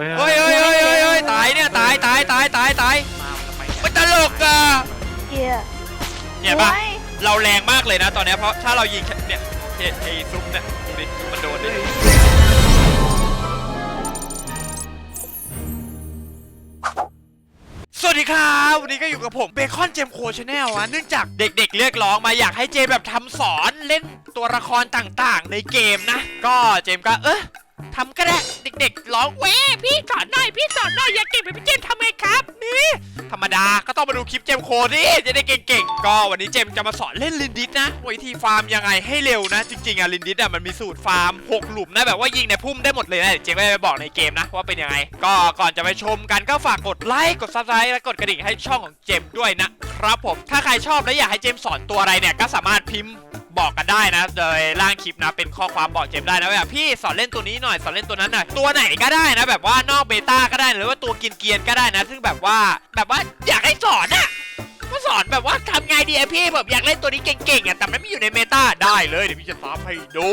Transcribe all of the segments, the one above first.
เฮ้ยเฮ้ยเฮ้ยเฮ้ยเฮ้ยเฮ้ยตายเนี่ยตายตายตายตายตายมาทำไมมันตลกอะเกียร์เนี่ยป่ะโอ้ยเราแรงมากเลยนะตอนเนี้ยเพราะถ้าเรายิงแค่เนี่ยไอ้ไอ้ซุปเนี่ยดูดิมันโดนดิสวัสดีครับวันนี้ก็อยู่กับผมเบคอนเจมโคชแนลอะเนื่องจากเด็กๆ เรียกร้องมาอยากให้เจมแบบทำสอนเล่นตัวละครต่างๆ ในเกมนะ ก็เจมก็เออ ทำก็ได้เด็กๆร้องเว้พี่สอนหน่อยพี่สอนหน่อยอย่าเก่งแบบพี่เจมทำไงครับนี่ธรรมดาก็ต้องมาดูคลิปเจมโคดิจะได้เก่งๆก็วันนี้เจมจะมาสอนเล่นลินดิสนะวิธีฟาร์มยังไงให้เร็วนะ จริงๆอะลินดิสอะมันมีสูตรฟาร์มหกหลุมนะแบบว่ายิงในพุ่มได้หมดเลยนะเดี๋ยวเจมก็จะไปบอกในเกมนะว่าเป็นยังไง ก็ก่อนจะไปชมกันก็ฝากกดไลค์กดซับสไครต์และกดกระดิ่งให้ช่องของเจมด้วยนะครับผมถ้าใครชอบและอยากให้เจมสอนตัวอะไรเนี่ยก็สามารถพิมพ์ บอกกันได้นะโดยล่างคลิปนะเป็นข้อความบอกเจมได้นะว่าพี่สอนเล่นตัวนี้หน่อยสอนเล่นตัวนั้นหน่อยตัวไหนก็ได้นะ แบบว่านอกเบต้าก็ได้หรือว่าตัวกินเกียนๆก็ได้นะ ซึ่งแบบว่าแบบว่าอยากให้สอนอะก็สอนแบบว่าทำไงดีอะพี่แบบอยากเล่นตัวนี้เก่งๆอะแต่มันไม่อยู่ในเมตาได้เลยเดี๋ยวพี่จะตามให้ดู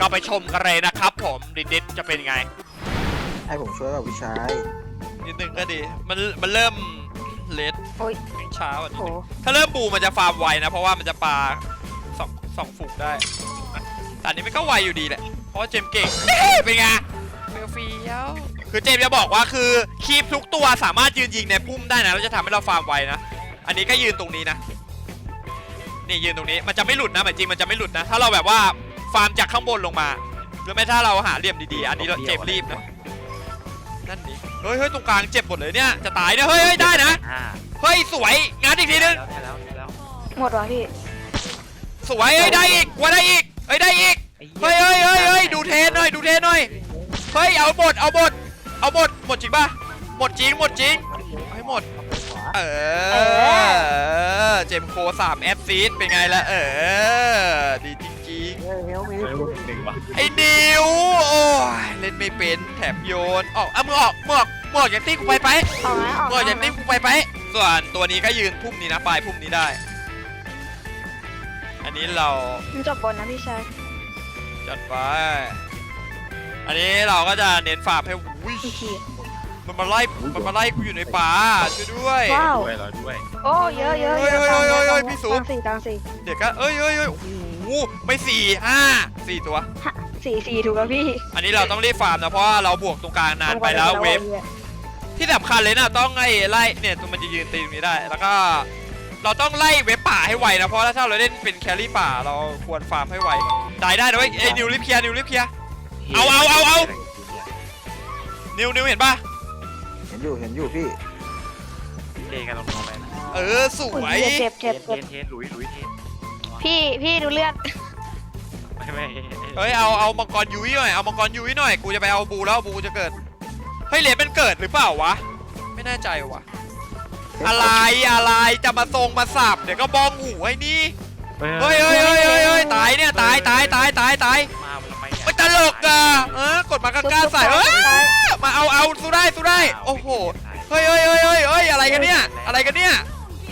ก็ไปชมกันเลยนะครับ ผมดิดๆจะเป็นไงให้ผมช่วยกับวิชัยนิดนึงก็ดีมันมันเริ่มเลดโอ้ยช้าอะนิดโหนึงถ้าเริ่มบูมันจะฟาร์มไวนะ เพราะว่ามันจะปา สองสองฝูกได้นะแต่อันนี้มันก็ไวอยู่ดีแหละ เพราะว่าเจมส์เก่ง เป็นไงเฟี้ยวเฟี้ยวคือเจมส์จะบอกว่าคือคีปทุกตัวสามารถยืนยิงในพุ่มได้นะแล้วจะทำให้เราฟาร์มไวนะ อันนี้ก็ยืนตรงนี้นะ นี่ยืนตรงนี้ มันจะไม่หลุดนะหมายจริงมันจะไม่หลุดนะ ถ้าเราแบบว่าฟาร์มจากข้างบนลงมา หรือไม่ถ้าเราหาเหลี่ยมดีๆ อันนี้เราเจมส์รีบนะ นั่นดิเฮ้ยเฮ้ยตรงกลางเจ็บหมดเลยเนี่ย จะตายเนี่ยเฮ้ยเฮ้ยได้นะ อ่าเฮ้ยสวย งานอีกทีนึง แล้วได้แล้วได้แล้ว หมดวะพี่ สวยเอ้ยได้อีกว่าได้อีกเอ้ยได้อีกเฮ้ยเฮ้ยเฮ้ยเฮ้ยดูเทนหน่อยดูเทนหน่อยเฮ้ยเอาหมดเอาหมดเอาหมดหมดจริงป่ะหมดจริงหมดจริงเอาให้หมดเออเจมโคสามแอดซีดเป็นไงล่ะเออดีจริงเฮ้ยเฮลมีเฮ้ยหนึ่งว่ะๆไอ้นิวโอ้ยเล่นไม่เป็นแถมโยนออกเอามือออกมือออกมือออกจากตี้กูไปไปออกนะออกมือออกจากตี้กูไปไปส่วนตัวนี้ก็ยืนพุ่มนี้นะปลายพุ่มนี้ได้ อันนี้เรามันจบบนนะพี่ชายจัดไป อันนี้เราก็จะเน้นฝาบให้อุ้ยพี่เกียร์มันมาไล่มันมาไล่กูอยู่ในป่าช่วยด้วย ว้าว ด้วยเราด้วยโอ้เยอะเยอะเฮ้ยเยอะเฮ้ยเฮ้ยเฮ้ยกลางพี่สู กลางสี่กลางสี่เดี๋ยวก็เอ้ยเอ้ยเอ้ยโอ้โหไม่สี่ห้าสี่ตัว ฮะสี่สี่ถูกแล้วพี่อันนี้เราต้องรีบฟาร์มนะเพราะว่าเราบวกตรงกลางนานไปแล้วเวฟที่สำคัญเลยนะต้องไล่ไล่เนี่ยตัวมันจะยืนตีตรงนี้ได้ แล้วก็ เราต้องไล่เวฟป่าให้ไวนะเพราะถ้าเราเล่นเป็นแครี่ป่าเราควรฟาร์มให้ไวได้ได้นะเว้ยไอ้ยนิวรีบเคลียร์นิวรีบเคลียร์ เอาเอาเอาเอา นิวนิวเห็นปะเห็นอยู่เห็นอยู่พี่เทกันลงน้องไปนะเออสอุ้วยยเจ็บเทเจ็บนเทเจ็บนเทนหลุยหลุยเทนพี่พี่ดูเลือดไม่ไม่เฮ้ยเอาเอามังกรยุ้ยหน่อยเอามังกรยุ้ยหน่อยกูจะไปเอาบูแล้วบูจะเกิดเฮ้ยเหรียญเป็นเกิดหรือเปล่าวะไม่แน่ใจวะ อะไรอะไรจะมาทรงมาสับเดี๋ยวก็บองหูไอ้นี่เฮ้ยเฮ้ยเฮ้ยเฮ้ยเฮ้ยตายเนี่ยตายตายตายตายตายมาทำไมเนี่ยไม่ตลกอะเออกดมากล้าๆใส่เอ้ยมาเอาเอาสู้ได้สู้ได้โอ้โหเฮ้ยเฮ้ยเฮ้ยเฮ้ยเฮ้ยอะไรกันเนี่ยอะไรกันเนี่ย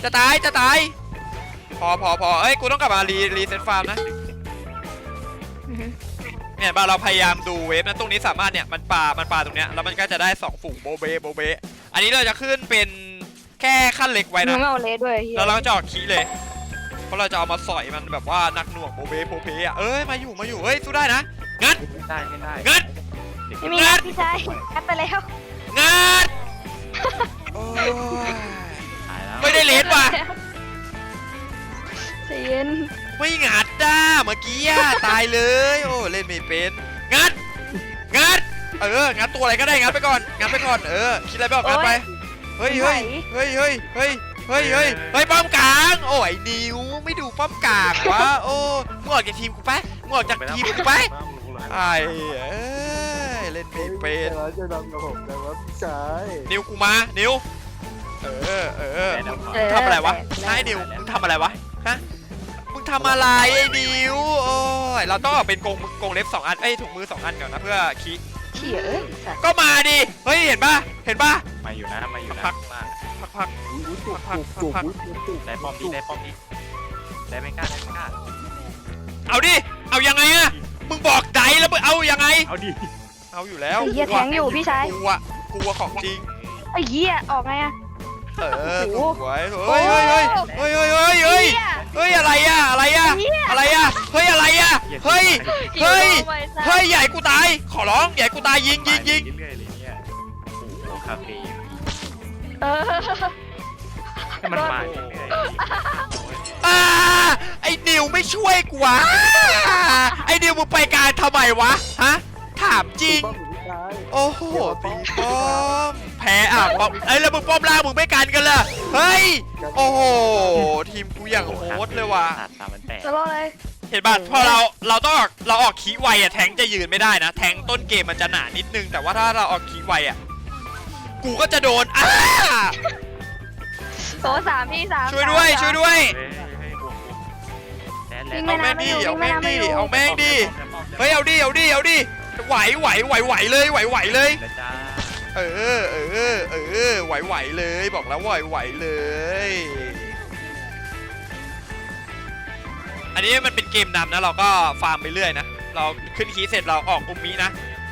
จะตายจะตายพอพอพอเอ้ยกูต้องกลับมารีรีเซ็ตฟาร์มนะอือฮึเนี่ยบ้านเราพยายามดูเวฟนะตรงนี้สามารถเนี่ยมันปามันปาตรงเนี้ยแล้วมันก็จะได้สองฝูงโบเบโบเบอันนี้เราจะขึ้นเป็น แค่ขั้นเล็กไว้มึนะงเอาเลสด้วยเฮียแล้วเราก็จะออกคีเลย เพราะเราจะเอามาสอยมันแบบว่านักหน่วงโบเบโบเบอะเอ้ยมาอยู่มาอยู่เฮ้ยสู้ได้นะงัดไม่ได้ไม่ได้งัดไม่มีนะพี่ชายคัดไปแล้วงัดโอ้ยหายแล้วไม่ได้เลสว่ะใจเย็นไม่งัดด้าเมื่อกี้อะตายเลยโอ้เล่นไม่เป็นงัดงัดเอองัดตัวอะไรก็ได้งัดไปก่อนงัดไปก่อนเออคิดอะไรไม่ออกงัดไป เฮ้ยเฮ้ยเฮ้ยเฮ้ยเฮ้ยเฮ้ยเฮ้ยเฮ้ยป้อมกลาง โอ้ยนิวไม่ดูป้อมกลางวะโอ้มึงออกจากทีมกูไปมึงออกจากทีมกูไปไอ้เอ้ยเล่นไม่เป็นแล้วจะนำกับผมแต่ว่าพี่ชายนิวกูมานิวเออเออแต่แล้วเออทำอะไรวะแตกไอ้นิวมึงทำอะไรวะฮะมึงทำอะไรไอ้นิวโอ้ยเราต้องเอาเป็นกรงกรงเล็บสองอันเอ้ยถุงมือสองอันก่อนนะเพื่อคี เฉียเอ้ยสัตว์ก็มาดิเฮ้ยเห็นป่ะเห็นป่ะมาอยู่นะ มาอยู่นะพัก มาพักพักอุ้ยจุกจุกจุกอุ้ยจุกจุกได้ป้อมดีได้ป้อมดีได้ไม่กล้าได้ไม่กล้าเอาดิเอายังไงอะมึงบอกไดแล้วมึงเอายังไง เอาดิเเอาอยู่แล้วไอ้เหี้ยแทงอยู่พี่ชาย กลัวกลัวของจริง ไอ้เหี้ยออกไงอะ เออโอ้สโห วยเฮ้ยเฮ้ยเฮ้ยเฮ้ยเฮ้ยเฮ้ยเฮ้ยเหี้ยเฮ้ยอะไรอะอะไรอะเหี้ย อะไรอะเฮ้ยอะไรอะเฮ้ย เฮ้ย เฮ้ยใหญ่กูตายขอร้องใหญ่กูตายยิงยิงยิงเรื่อยๆเลยเนี่ยโอ้โหคาเฟ่เออให้มันมาเรื่อยอ่าไอ้นิวไม่ช่วยกูวะไอ้นิวมึงไปการทำไมวะฮะถามจริงป้อมอยู่พี่ชายโอ้โหตีป้อมแพ้อะป้อมไอ้ยแล้วมึงป้อมล่างมึงไม่กันกันเลยเฮ้ยโอ้โหทีมกูอย่างๆโหดเลยว่ะขาดสามมันแปดสโลว์เลย เห็นป่ะพอเราเราต้องออกเราออกคีย์ไวอะแทงค์จะยืนไม่ได้นะ แทงค์ต้นเกมมันจะหนานิดนึง แต่ว่าถ้าเราออกคีย์ไวอะกูก็จะโดนอ้าโซสามพี่สามช่วยด้วยสามช่วยด้วยเฮ้ยเฮ้ยบวกบวกแล้วิ่งแล้ไม่เอาน่าแม่งไม่ดิอยู่เอาวิ่งแม่ไม่งน่าดิไม่อยู่เอาแม่งดิเฮ้ยเอาดิเอาดิเอาดิไหวไหวไหวไหวเลยไหวไหวเลยแล้วจ้าเออเออเออไหวไหวเลย บอกแล้วไหวไหวเลย อันนี้มันเป็นเกมนำนะเราก็ฟาร์มไปเรื่อยนะ เราขึ้นคีย์เสร็จเราออกอุมินะ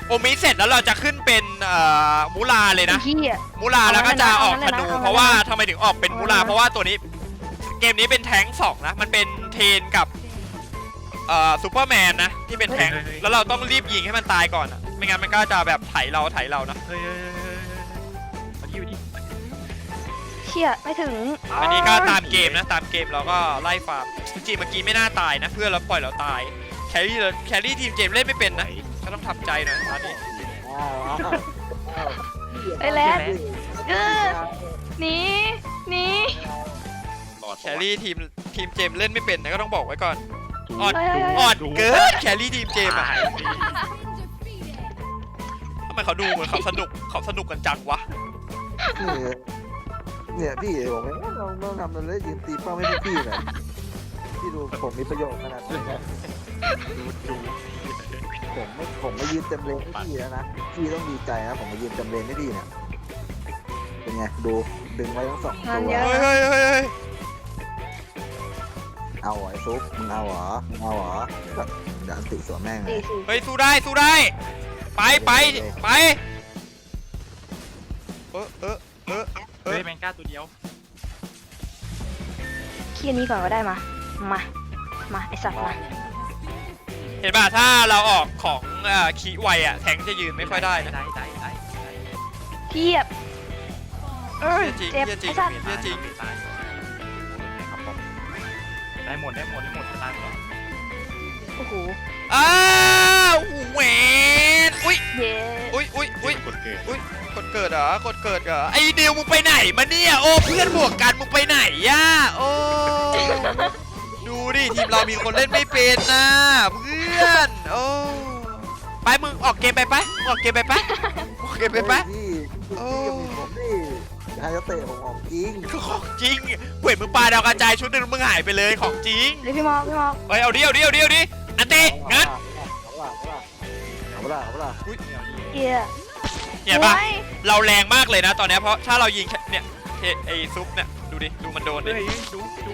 อุมิเสร็จแล้วเราจะขึ้นเป็นเอ่อมูลาเลยไอ้นะเหี้ยมูลาแล้วก็จะออกธเอางั้นเลยนะนูเอางั้นเลยนะเพราะว่าทำไมถึงออกเป็นมูลาเอางั้นเลยนะ เพราะว่าตัวนี้เกมนี้เป็นแท้งสองนะ มันเป็นเทนกับเอ่อซูเปอร์แมนนะที่เป็นแท้งแล้วเราต้องรีบยิงให้มันตายก่อนอะไม่งั้นมันก็จะแบบไถเราไถเรานะเฮ้ยเฮ้ยเฮ้ยเฮ้ยเอาดิเอาดิเชี่ยไม่ถึงอันนี้ก็ตามเกมนะตามเกมเราก็ไล่ฟาร์มจริงๆเมื่อกี้ไม่น่าตายนะ เพื่อนเราปล่อยเราตายแครี่เราแครี่ทีมเจมส์เล่นไม่เป็นนะก็ต้องทำใจหน่อยอันนี้อ้าวอ้าวอ้าวไอ้แลนเออหนีหนีหลอดแครี่ทีมทีมเจมส์เล่นไม่เป็นนะก็ต้องบอกไว้ก่อนจูอ่อนเฮ้ยเฮ้ยเฮ้ยอ่อนเกินแครี่ทีมเจมส์อะตายสิทำไมเขาดูเหมือนเขาสนุกเขาสนุกกันจังวะ เนี่ยเนี่ยพี่ผมไม่ต้องต้องทำอะไรเลยยืนตีเป้าให้พี่ๆหน่อยพี่ดูผมมีประโยชน์ขนาดนี้นะดูจูผมไม่ผมมายืนเต็มเลนให้พี่แล้วนะพี่ต้องดีใจนะผมมายืนเต็มเลนให้พี่เนี่ยเป็นไงดูดึงไว้ทั้งสองตัวเฮ้ยเฮ้ยเฮ้ยเฮ้ยเอาเหรอไอ้ซุปมึงเอาเหรอมึงเอาเหรอเดี๋ยวอันติสวนแม่งเลสี่ยสี่เฮ้ยสู้ได้สู้ได้ ไปไปไปเออเออ ก้าตัวเดียวขี้อันนี้ก่อนก็ได้มา มา มาไอสัตว์มา เห็นป่ะถ้าเราออกของเอ่อคีย์ไวอะแทงค์จะยืนไม่ค่อยได้นะได้ได้ได้เทียบ เอ้ยจริงเจ็บจริไองสัตว์เหี้ยจริงตายครับผมได้หมดได้หมดได้หมดตายหมดโอ้โหอ้าวแหวน อุ้ยเย้อุ้ยอุ้ยอุ้ยกดเกิดกดเกิดเหรอกดเกิดเหรอไอ้ดิวมึงไปไหนมาเนี่ยโอ้เพื่อนบวกกันมึงไปไหนย่าโอ้ดูดิทีมเรามีคนเล่นไม่เป็นนะเพื่อนโอ้ไปมึงออกเกมไปไปออกเกมไปไปออกเกมไปไปพี่โอ้พี่กับผมนี่ฮายาเตะผมออกจริงของจริงเว้ยมึงปาดาวกระจายชุดหนึ่งมึงหายไปเลยของจริงเดี๋ยวพี่มอกพี่มอกเฮ้ยเอาดิเอาดิเอาดิเอาดิอันเตะงั้น เอาละเอาละเอาละเย้เนี่ยป่ะโอ้ยเราแรงมากเลยนะ ตอนเนี้ยเพราะถ้าเรายิงแค่เนี่ยเทไอ้ซุปเนี่ยดูดิดูมันโดนดิ เฮ้ยดูดู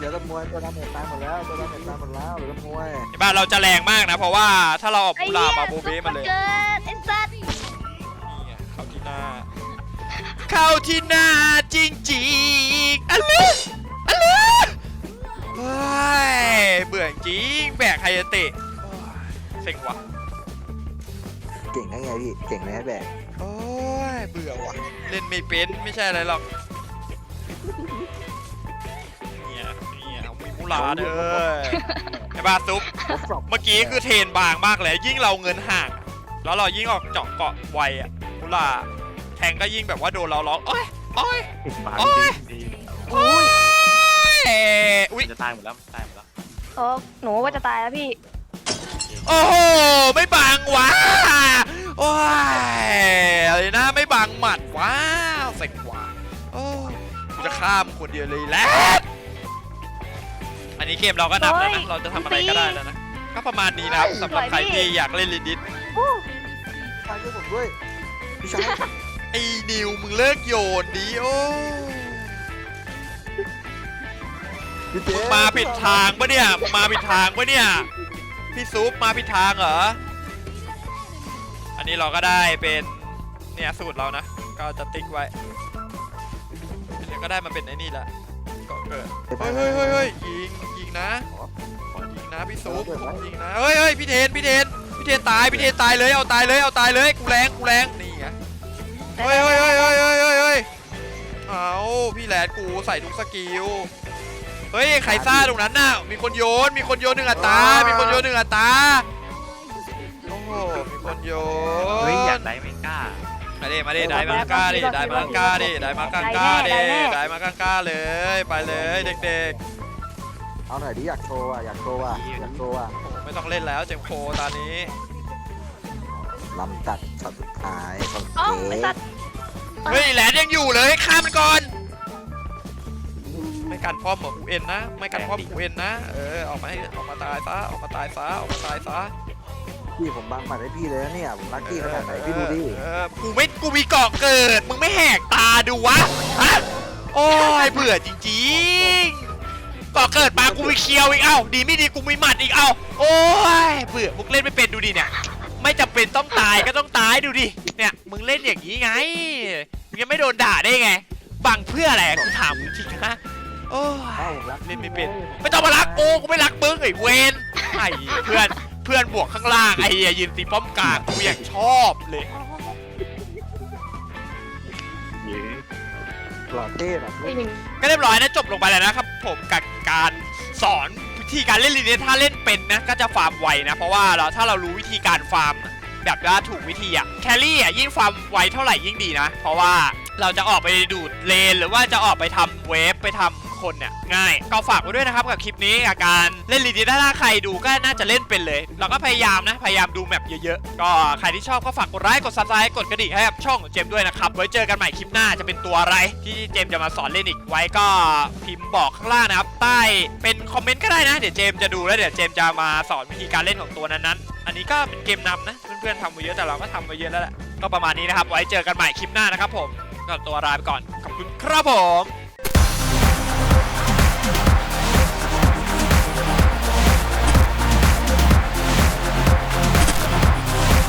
เดี๋ยวตะมวยตัวดำเน็ตตายหมดแล้วตัวดำเน็ตตายหมดแล้วเดี๋ยวตะมวยเห็นป่ะเราจะแรงมากนะ เพราะว่าถ้าเราเอาไอ้บูเหี้ลายมาโบเบ้มาเลย เกิดไอ้สัตว์นี่ไงเข้าที่หน้า เข้าที่หน้าจริงๆอะลึอะลึเฮ้ยเบื่อจริงแบกไฮยาเตะโอ้ย เซ็งว่ะเก่งได้ไงพี่ เก่งไหมแบกโอ้ยเบื่อว่ะ เล่นไม่เป็นไม่ใช่อะไรหรอกเนี่ยเนี่ยเอามีมูลาเด้อไอ้บ้าซุปทดสอบเมื่อกี้คือเทรนบางมากเลย ยิ่งเราเงินห่าง แล้วเรายิ่งออกเจาะเกาะไวอะกุลาแทงก็ยิ่งแบบว่าโดนเราร้องโอ้ยโอ้ย บางโอ้ยจริงโอ้ยอุ้ยจะตายหมดแล้วตายหมดแล้ว โอ้หนูว่าจะตายแล้วพี่ โอ้โหไม่บังวะโอ้ยอะไรนะไม่บังหมัดว้าวเสกว่าโอ้กูจะข้ามคนเดียวเลยแหละอันนี้เกมเราก็นับแล้วนะเราจะทำอะไรก็ได้แล้วนะก็ประมาณนี้นะครับสำหรับใครที่อยากเล่นลิดิสอู้ชายช่วยผมด้วยพี่ชายไอ้นิวมึงเลิกโยนดิโอ้พี่เจมึงมาผิดทางปะเนี่ยมึงมาผิดทางปะเนี่ย พี่ซุปมาผิดทางเหรอ อันนี้เราก็ได้เป็นเนี่ยสูตรเรานะ ก็จะติ๊กไว้เดี๋ยวก็ได้มาเป็นไอ้นี่ละก็เกิด เฮ้ยเฮ้ยเฮ้ยเฮ้ยยิงยิงนะยิงนะพี่ซุปยิงนะ เฮ้ยเฮ้ยพี่เทนพี่เทนพี่เทนตายพี่เทนตายเลยเอาตายเลยเอาตายเลยกูแรงกูแรงนี่ไง เฮ้ยเฮ้ยเฮ้ยเฮ้ยเฮ้ยเฮ้ยเฮ้ยเอาพี่แหลดกูใส่ทุกสกิล เฮ้ยไข่ซ่าตรงนั้นน่ะ มีคนโยน มีคนโยนหนึ่งอัตรามีคนโยนหนึ่งอัตราโอ้โห มีคนโยน เฮ้ยอยากได้ไม่กล้า มาดิมาดิได้มาก้าดิได้มาก้าดิได้มาก้าก้าดิได้มาก้าก้าเลย ไปเลยเด็กๆเอาหน่อยดิอยากโชว์อะอยากโชว์อะอยากโชว์อะโอ้ไม่ต้องเล่นแล้วเจมส์โคตอนนี้ ลำตัดช็อตสุดท้ายของเอ้าเจ๊ไอ้สัตว์ เฮ้ยแหลนยังอยู่เลยข้ามมันก่อน ไม่กันป้อมเหมือนกูเอ็นนะ ไม่กันป้อมกูเอ็นนะ เออออกมาให้ออกมาตายซะออกมาตายซะออกมาตายซะพี่ผมบังปัดให้พี่เลยนะเนี่ยผมรักพี่ขนาดไหนพี่ดูดิเออกูไม่กูมีเกาะเกิด มึงไม่แหกตาดูวะฮะโอ้ยเบื่อจริงๆเกาะเกิดมากูมีเคียวอีกเอ้าดีไม่ดีกูมีหมัดอีกเอ้าโอ้ยเบื่อมึงเล่นไม่เป็นดูดิเนี่ยไม่จำเป็นต้องตายก็ต้องตายดูดิเนี่ยมึงเล่นอย่างนี้ไงมึงยังไม่โดนด่าได้ไงบังเพื่ออะไรกูถามมึงจริงนะ โอ้ยเอ้าผมรักเล่นไม่เป็นไม่ต้องมารักกูกูไม่รักมึงไอ้เวนไอ้เพื่อนเพื่อนบวกข้างล่างไอ้เหี้ยยืนตีป้อมกลางกูอย่างชอบเลยเย้หล่อเท่แบบไอ้หนึ่งก็เรียบร้อยนะจบลงไปแล้วนะครับผมกับการสอนวิธีการเล่นลีเดียถ้าเล่นเป็นนะก็จะฟาร์มไวนะเพราะว่าเราถ้าเรารู้วิธีการฟาร์มแบบว่าถูกวิธีอะแครี่อะยิ่งฟาร์มไวเท่าไหร่ยิ่งดีนะ เพราะว่าเราจะออกไปดูดเลนหรือว่าจะออกไปทำเวฟไปทำ คนเนี่ยง่ายก็ฝากไว้ด้วยนะครับกับคลิปนี้กับการเล่นลีดีถ้าใครดูก็น่าจะเล่นเป็นเลยเราก็พยายามนะพยายามดูแมปเยอะๆก็ใครที่ชอบก็ฝากกดไลค์กดซับสไครต์กดกระดิ่งให้กับช่องของเจมด้วยนะครับไว้เจอกันใหม่คลิปหน้าจะเป็นตัวอะไร ที่เจมจะมาสอนเล่นอีกไว้ก็พิมพ์บอกข้างล่างนะครับใต้เป็นคอมเมนต์ก็ได้นะเดี๋ยวเจมจะดูแล้วเดี๋ยวเจมจะมาสอนวิธีการเล่นของตัวนั้นๆอันนี้ก็เป็นเกมนำนะเพื่อนๆทำไปเยอะแต่เราก็ทำไปเยอะแล้วแหละก็ประมาณนี้นะครับ ไว้เจอกันใหม่คลิปหน้านะครับผมก็ตัวลาไปก่อน ขอบคุณครับผม